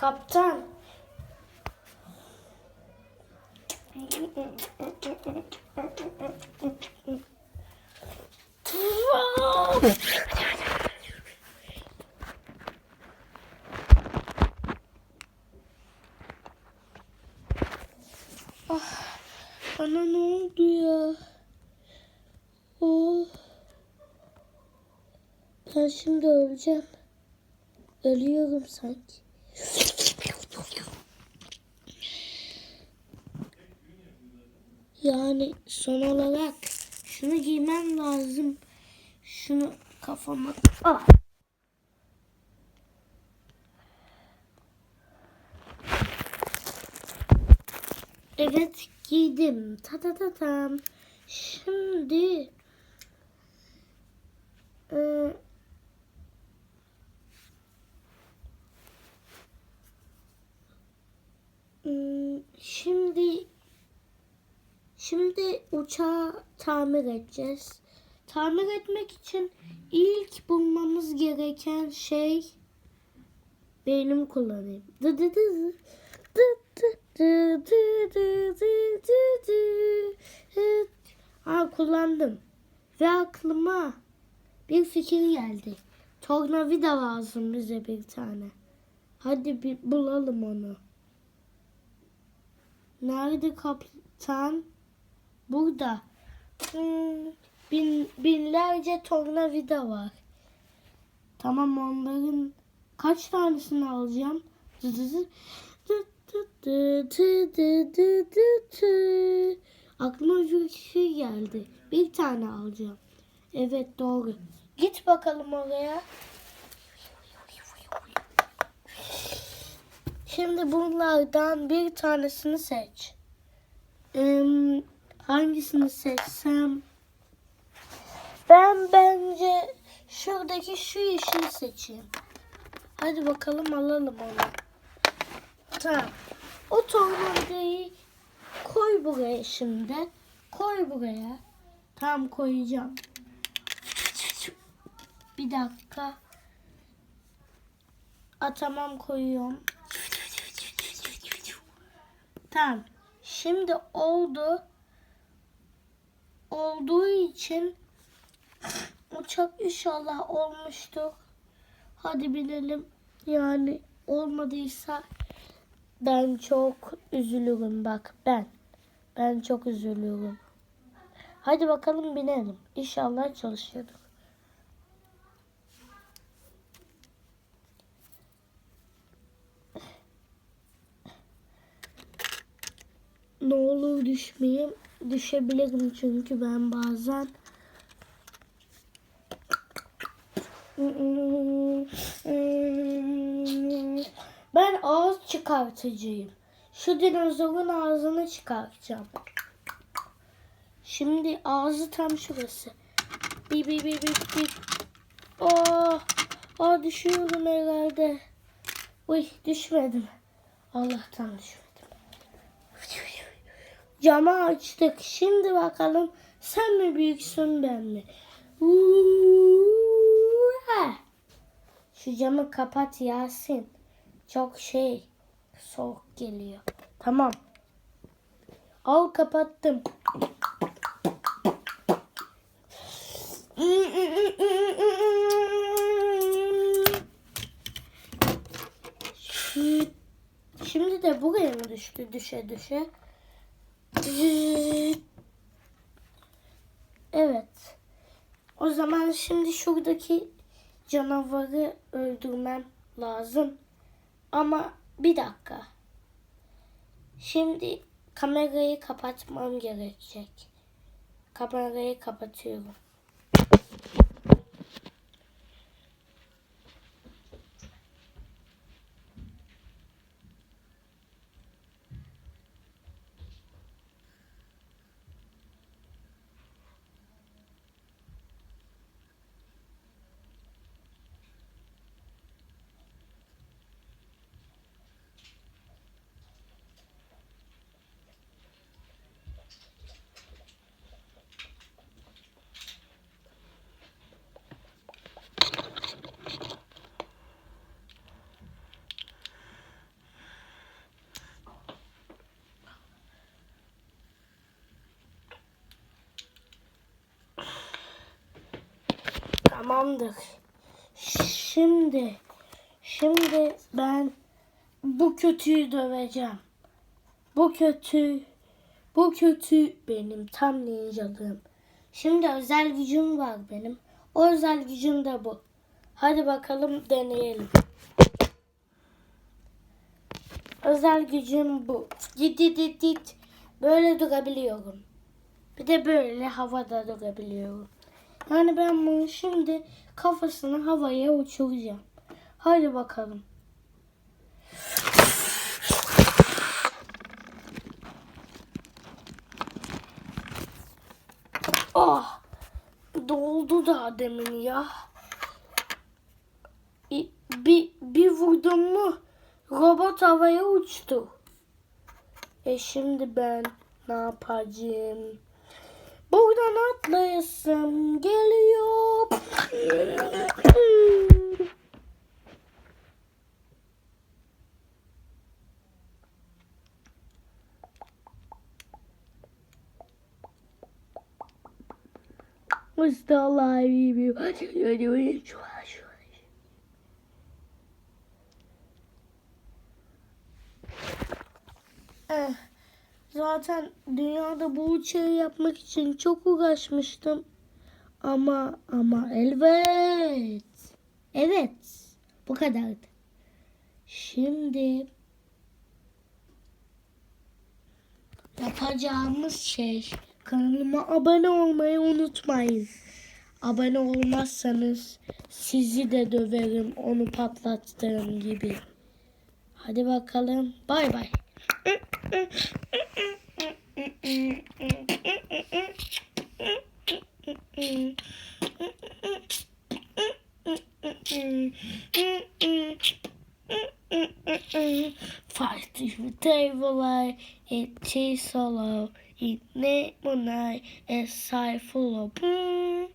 Kaptan. Ah, bana ne oldu ya? Oh. Ben şimdi öleceğim. Ölüyorum sanki. Yani son olarak şunu giymem lazım. Şunu kafama... Ah. Evet giydim. Ta ta ta tam. Şimdi e, Hmm, Şimdi şimdi uçağı tamir edeceğiz. Tamir etmek için ilk bulmamız gereken şey benim kullanayım. Dı dı dı dı. Dı dı dı dı dı dı dı. Ha kullandım. Ve aklıma bir fikir geldi. Tornavida lazım bize bir tane. Hadi bir bulalım onu. Nerede kaptan? Burada. Hmm, bin, binlerce tornavida var. Tamam onların kaç tanesini alacağım? Aklıma bir şey geldi. Bir tane alacağım. Evet doğru. Git bakalım oraya. Şimdi bunlardan bir tanesini seç. Ee, hangisini seçsem? Ben bence şuradaki şu yeşili seçeyim. Hadi bakalım alalım onu. Tamam. O tornavidayı koy buraya şimdi. Koy buraya. Tamam koyacağım. Bir dakika. A, tamam koyuyorum. Tamam. Şimdi oldu. Olduğu için uçak inşallah olmuştur. Hadi binelim. Yani olmadıysa ben çok üzülürüm bak ben. Ben çok üzülüyorum. Hadi bakalım binelim. İnşallah çalışıyordur. Ne olur düşmeyeyim. Düşebilirim çünkü ben bazen. Ben ağız çıkartıcıyım. Şu dinozorun ağzını çıkartacağım. Şimdi ağzı tam şurası. Bi bi bi bi bi. Oh, oh düşüyorum herhalde. Uy düşmedim. Allah'tan düşmedim. Camı açtık. Şimdi bakalım sen mi büyüksün ben mi? Şu camı kapat Yasin. Çok şey soğuk geliyor. Tamam. Al kapattım. Şimdi de buraya mı düştü düşe düşe? Evet. O zaman şimdi şuradaki canavarı öldürmem lazım. Ama bir dakika. Şimdi kamerayı kapatmam gerekecek. Kamerayı kapatıyorum. Tamamdır. Şimdi şimdi ben bu kötüyü döveceğim. Bu kötü bu kötü benim tam ninjalığım. Şimdi özel gücüm var benim. O özel gücüm de bu. Hadi bakalım deneyelim. Özel gücüm bu. Git git git. Böyle durabiliyorum. Bir de böyle havada durabiliyorum. Yani ben bunu şimdi kafasını havaya uçuracağım. Hadi bakalım. Ah! Doldu da demin ya. İ- Bir, bir vurdum mu robot havaya uçtu. E şimdi ben ne yapacağım? Buradan atlayasım geliyor. Still alive. You're doing trash. Eh, zaten dünyada bu uçağı yapmak için çok uğraşmıştım. Ama ama elbet. Evet. Bu kadardı. Şimdi yapacağımız şey kanalıma abone olmayı unutmayın. Abone olmazsanız sizi de döverim onu patlattığım gibi. Hadi bakalım. Bay bay. Farklı bir teyvolay, etti solo, itne bunay, es sayfolo. Mm-mm.